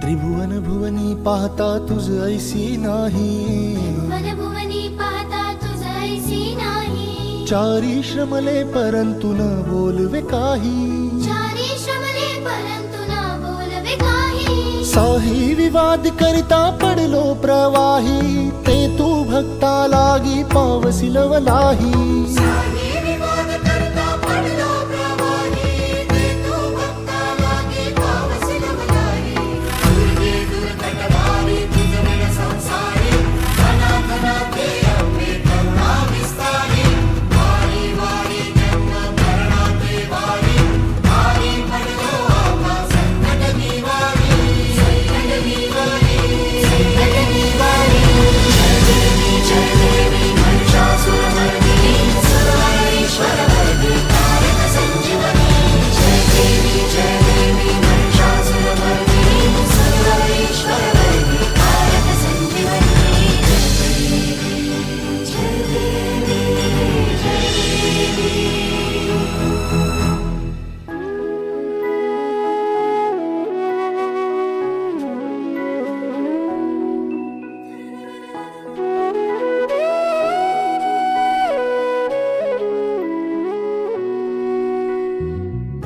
त्रिभुवन भुवनी पाहता तुझ ऐसी नाही. भुवन भुवनी पाहता तुझ ऐसी नाही. चारी श्रमले परंतु न बोलवे काही. चारी श्रमले परंतु ना बोलवे काही. साही विवाद करिता पडलो प्रवाही ते तू भक्ता लागी पावसी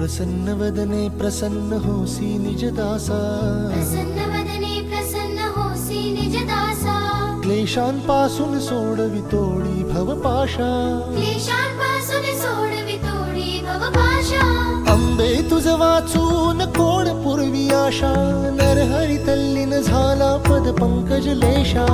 प्रसन्न वदने प्रसन्न होसी निज दासा प्रसन्न वदने प्रसन्न होसी निज दासा क्लेशांपासून सोडवी तोडी भवपाशा। क्लेशांपासून सोडवी तोडी भवपाशा। अंबे तुझ वाचून कोण पूर्वी आशा? नरहरी तल्लीन झाला पद पंकज लेशा।